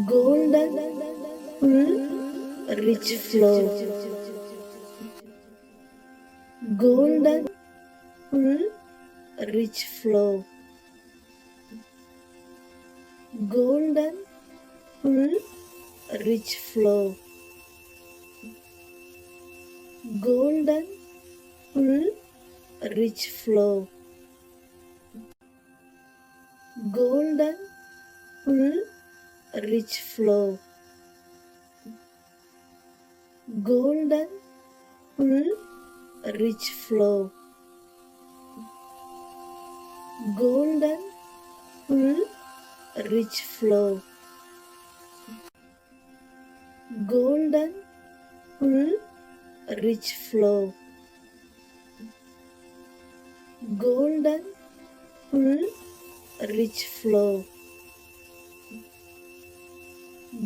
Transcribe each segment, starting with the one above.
golden full rich flow. Golden full rich flow. Golden full rich flow. Golden full rich flow. Golden full rich flow. Golden full rich flow. Golden full rich flow. Golden full rich flow. Golden full rich flow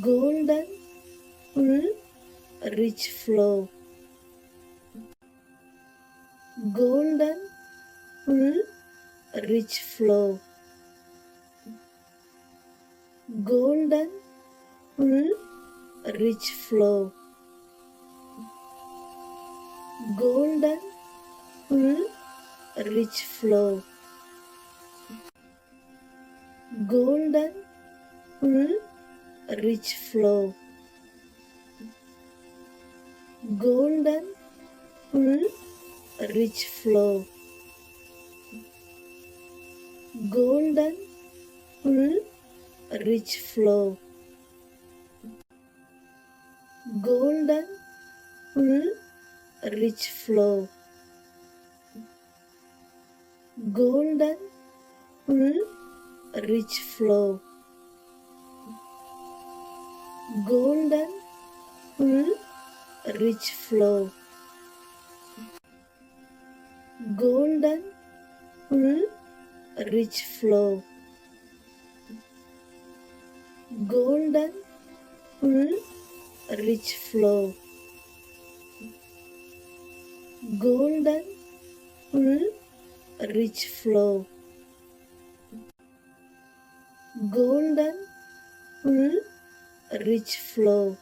golden full rich flow. Golden full rich flow. Golden full rich flow. Golden full rich flow. Golden full rich flow. Golden full rich flow. Golden full rich flow. Golden full rich flow. Golden full rich flow golden full rich flow. Golden full rich flow. Golden full rich flow. Golden full rich flow. Golden full rich flow.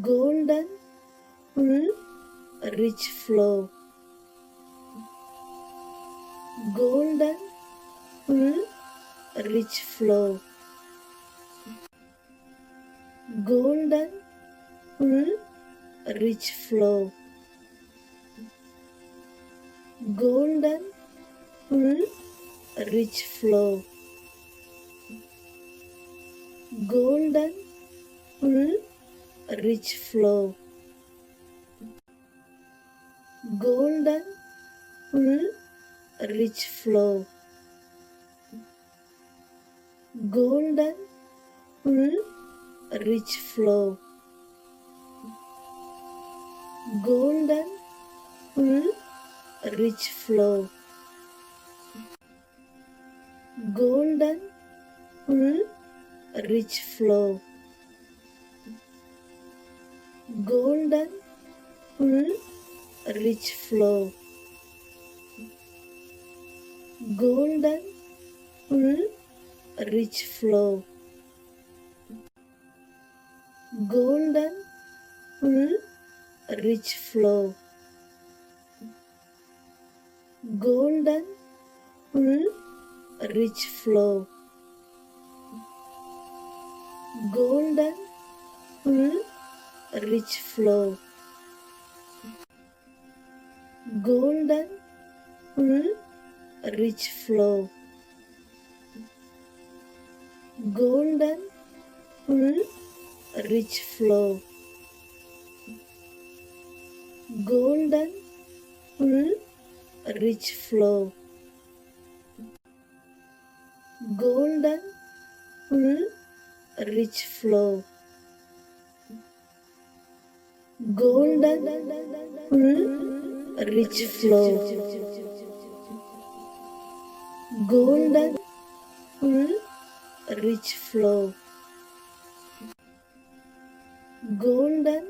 Golden full rich flow. Golden full rich flow. Golden full rich flow. Golden full rich flow golden full rich flow golden full rich flow golden full rich flow golden full rich flow golden full rich flow. Golden full rich flow. Golden full rich flow. Golden full rich flow. Golden full rich flow golden full rich flow. Golden full rich flow. Golden full rich flow. Golden full rich flow. Golden full rich flow. Golden full rich flow. Golden full rich flow. Golden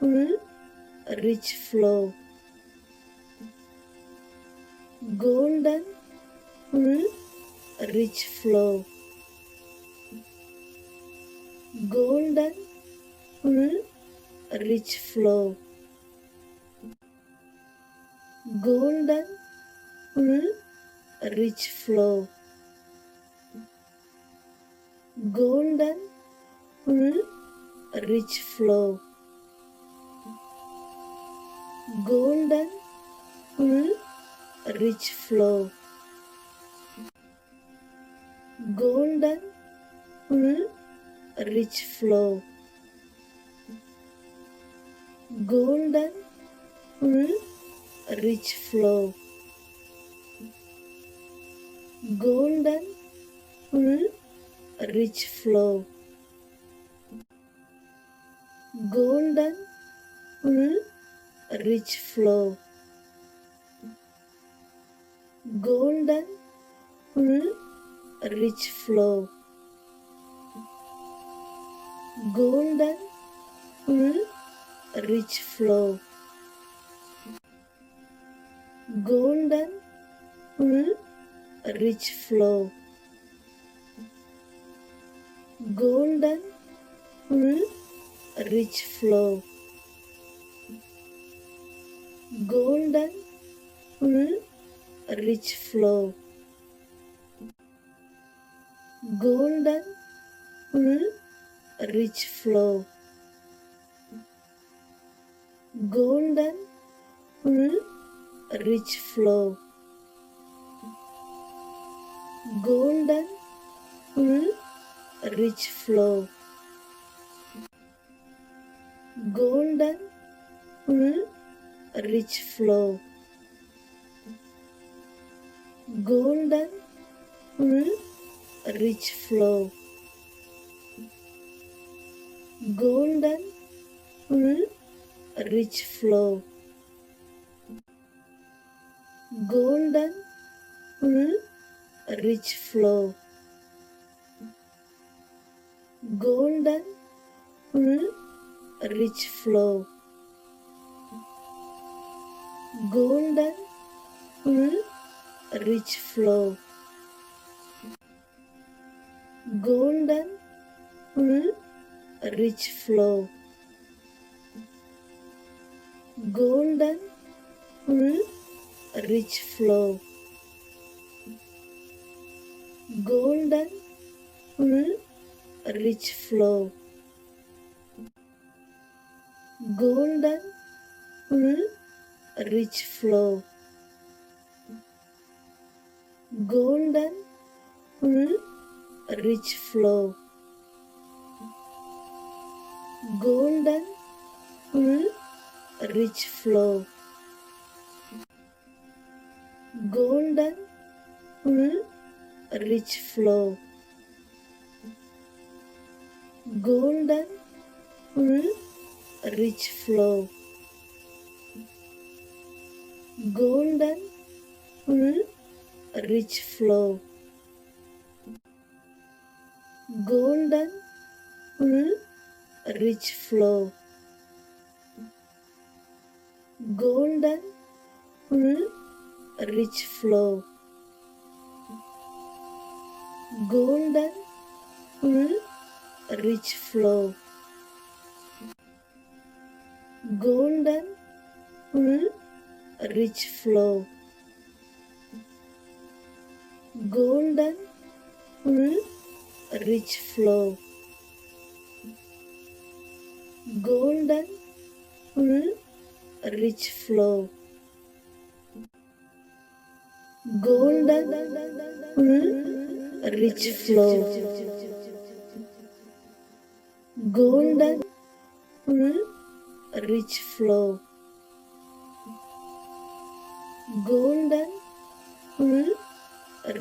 full rich flow. Golden full rich flow golden full rich flow. Golden full rich flow. Golden full rich flow. Golden full rich flow. Golden full rich flow. Golden full rich flow. Golden full rich flow. Golden full rich flow. Golden full rich flow golden full rich flow. Golden full rich flow. Golden full rich flow. Golden full rich flow. Golden full rich flow. Golden full rich flow. Golden full rich flow. Golden full rich flow. Golden full rich flow golden full rich flow. Golden full rich flow. Golden full rich flow. Golden full rich flow. Golden full rich flow. Golden full rich flow. Golden full rich flow. Golden full rich flow. Golden full rich flow golden full rich flow. Golden full rich flow. Golden full rich flow. Golden full rich flow. Golden full rich flow. Golden full rich flow. Golden full rich flow. Golden full rich flow. Golden full rich flow golden full rich flow. Golden full rich flow. Golden full rich flow. Golden full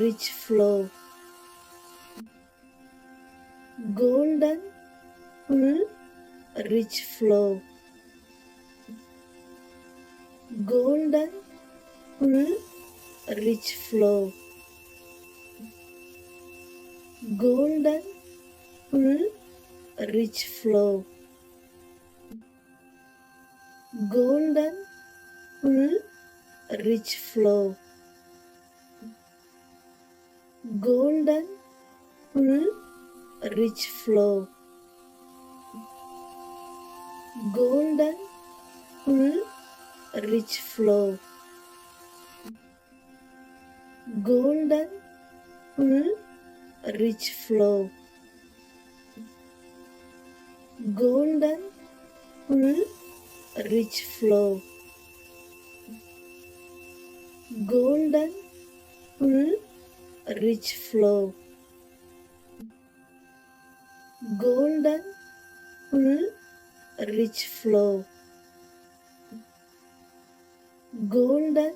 rich flow. Golden full rich flow. Golden full rich flow. Golden full rich flow. Golden full rich flow. Golden full rich flow golden full rich flow. Golden full rich flow. Golden full rich flow. Golden full rich flow. Golden full rich flow. Golden